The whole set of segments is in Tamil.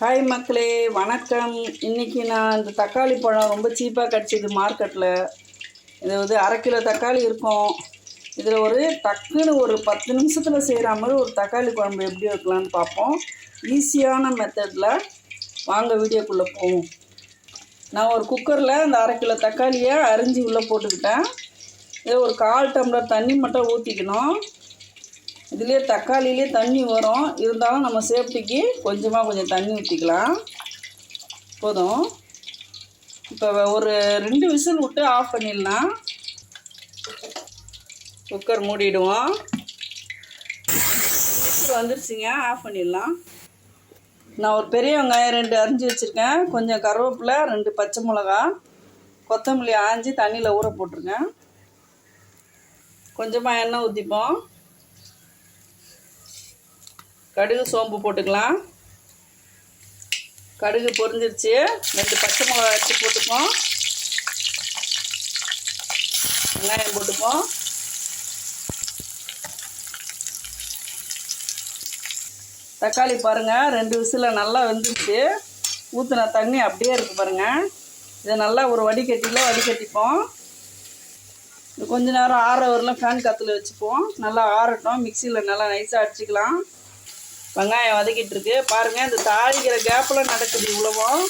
ஹாய் மக்களே. வணக்கம். இன்றைக்கி நான் இந்த தக்காளி பழம் ரொம்ப சீப்பாக கிடச்சிது மார்க்கெட்டில் இது வந்து அரை கிலோ தக்காளி இருக்கும். இதில் ஒரு டக்குன்னு ஒரு பத்து நிமிஷத்தில் செய்கிற மாதிரி ஒரு தக்காளி குழம்பு எப்படி வைக்கலான்னு பார்ப்போம். ஈஸியான மெத்தடில் வாங்க வீடியோக்குள்ளே போவோம். நான் ஒரு குக்கரில் அந்த அரை கிலோ தக்காளியை அரிஞ்சு உள்ளே போட்டுக்கிட்டேன். இதை ஒரு கால் டம்ளர் தண்ணி மட்டும் ஊற்றிக்கணும் இதுலேயே தக்காளியிலே தண்ணி வரும். இருந்தாலும் நம்ம சேஃப்டிக்கு கொஞ்சமாக கொஞ்சம் தண்ணி ஊற்றிக்கலாம் போதும். இப்போ ஒரு ரெண்டு விசில் விட்டு ஆஃப் பண்ணிடலாம். குக்கர் மூடிடுவோம். வந்துருச்சுங்க ஆஃப் பண்ணிடலாம். நான் ஒரு பெரிய வெங்காயம் ரெண்டு அரிஞ்சு வச்சுருக்கேன். கொஞ்சம் கருவேப்பிலை ரெண்டு பச்சை மிளகா கொத்தமல்லி ஆஞ்சி தண்ணியில் ஊற போட்டிருக்கேன் கொஞ்சமாக எண்ணெய் ஊற்றிப்போம் கடுகு சோம்பு போட்டுக்கலாம். கடுகு பொரிஞ்சிருச்சு. ரெண்டு பச்சை மிளகா அரைச்சி போட்டுப்போம் வெங்காயம் போட்டுப்போம் தக்காளி பாருங்கள் ரெண்டு விசில் நல்லா வெந்துருச்சு. ஊற்றின தண்ணி அப்படியே இருக்குது பாருங்கள் இதை நல்லா ஒரு வடிகட்டியில் வடிகட்டிப்போம். கொஞ்ச நேரம் ஆற வரலாம். ஃபேன் கத்தில் வச்சுப்போம். நல்லா ஆறட்டும். மிக்சியில் நல்லா நைஸாக அடிச்சுக்கலாம். வெங்காயம் வதக்கிட்டு இருக்கு பாருங்க இந்த தாளிக்கிற கேப்பில் நடக்குது இவ்வளவும்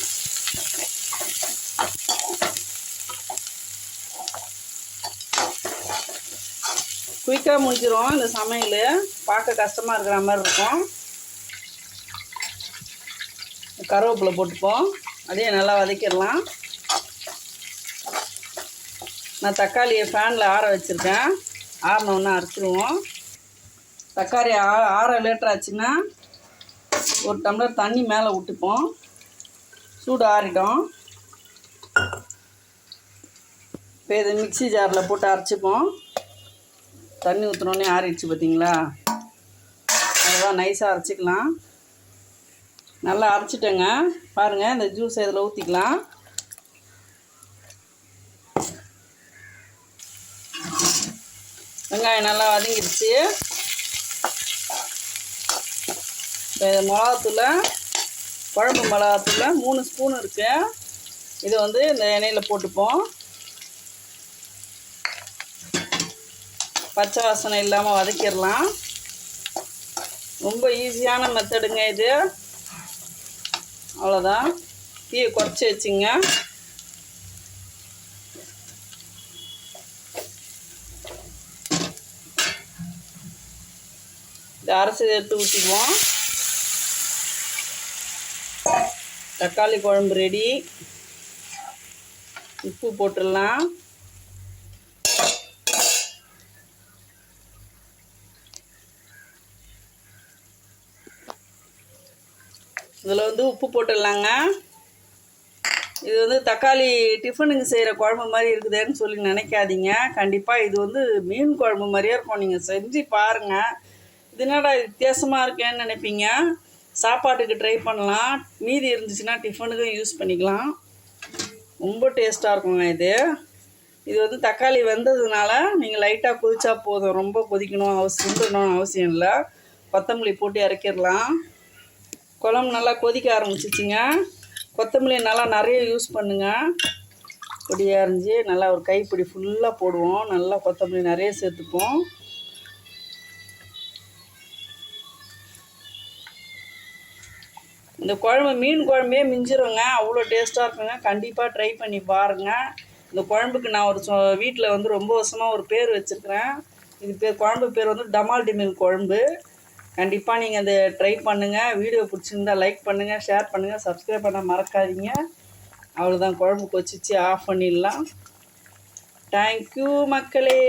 குயிக்காக முடிஞ்சிரும் இந்த சமையல். பார்க்க கஷ்டமாக இருக்கிற மாதிரி இருக்கும். கருவேப்பிலை போட்டுப்போம். அதையும் நல்லா வதக்கிடலாம். நான் தக்காளியை ஃபேனில் ஆற வச்சுருக்கேன். ஆறினோன்னா அரைச்சிருவோம். தக்காளி ஆ ஆற லிட்டர் ஆச்சுன்னா ஒரு டம்ளர் தண்ணி மேலே விட்டுப்போம் சூடு ஆறிடும். இப்போ இதை மிக்சி ஜாரில் போட்டு அரைச்சிப்போம். தண்ணி ஊற்றினோடனே ஆறிடுச்சு பார்த்தீங்களா? அதுதான் நைஸாக அரைச்சிக்கலாம். நல்லா அரைச்சிட்டேங்க. பாருங்கள் இந்த ஜூஸ் இதில் ஊற்றிக்கலாம் வெங்காயம் நல்லா வதங்கிடுச்சு இப்போ மிளகாத்தூளை குழம்பு மிளகாத்தூளை மூணு ஸ்பூன் இருக்குது இதை வந்து இந்த எண்ணெயில் போட்டுப்போம். பச்சை வாசனை இல்லாமல் வதக்கிடலாம். ரொம்ப ஈஸியான மெத்தடுங்க இது. அவ்வளோதான் தீயை குறைச்சி வச்சுங்க. இந்த அரைச்சி எடுத்து ஊற்றிக்குவோம் தக்காளி குழம்பு ரெடி. உப்பு போட்டுடலாம். இதில் வந்து உப்பு போட்டுடலாங்க. இது வந்து தக்காளி டிஃபனுக்கு செய்கிற குழம்பு மாதிரி இருக்குதேன்னு சொல்லி நினைக்காதீங்க. கண்டிப்பாக இது வந்து மீன் குழம்பு மாதிரியே இருக்கும். நீங்கள் செஞ்சு பாருங்கள் இது என்னடா வித்தியாசமாக இருக்கேன்னு நினைப்பீங்க? சாப்பாட்டுக்கு ட்ரை பண்ணலாம். மீதி இருந்துச்சுன்னா டிஃபனுக்கும் யூஸ் பண்ணிக்கலாம். ரொம்ப டேஸ்ட்டாக இருக்குங்க இது. இது வந்து தக்காளி வெந்ததுனால நீங்கள் லைட்டாக கொதிச்சா போதும். ரொம்ப கொதிக்கணும் அவசியம் சுண்டணும்னு அவசியம் இல்லை. கொத்தமல்லி போட்டு இறக்கிடலாம். குழம்பு நல்லா கொதிக்க ஆரம்பிச்சிச்சிங்க. கொத்தமல்லி நல்லா நிறைய யூஸ் பண்ணுங்கள் பொடியாக அரிஞ்சு நல்லா ஒரு கைப்பிடி ஃபுல்லாக போடுவோம். நல்லா கொத்தமல்லி நிறைய சேர்த்துப்போம். இந்த குழம்பு மீன் குழம்பே மிஞ்சிருங்க. அவ்வளோ டேஸ்ட்டாக இருக்குங்க. கண்டிப்பாக ட்ரை பண்ணி பாருங்கள் இந்த குழம்புக்கு நான் ஒரு சொ வீட்டில் வந்து ரொம்ப வருஷமாக ஒரு பேர் வச்சுருக்கிறேன். இது பேர் குழம்பு பேர் வந்து டமால் டிமில் குழம்பு. கண்டிப்பாக நீங்கள் அதை ட்ரை பண்ணுங்கள் வீடியோ பிடிச்சிருந்தா லைக் பண்ணுங்கள் ஷேர் பண்ணுங்கள் சப்ஸ்கிரைப் பண்ண மறக்காதீங்க. அவ்வளோதான் குழம்பு கொச்சிச்சு ஆஃப் பண்ணிடலாம். தேங்க்யூ மக்களே.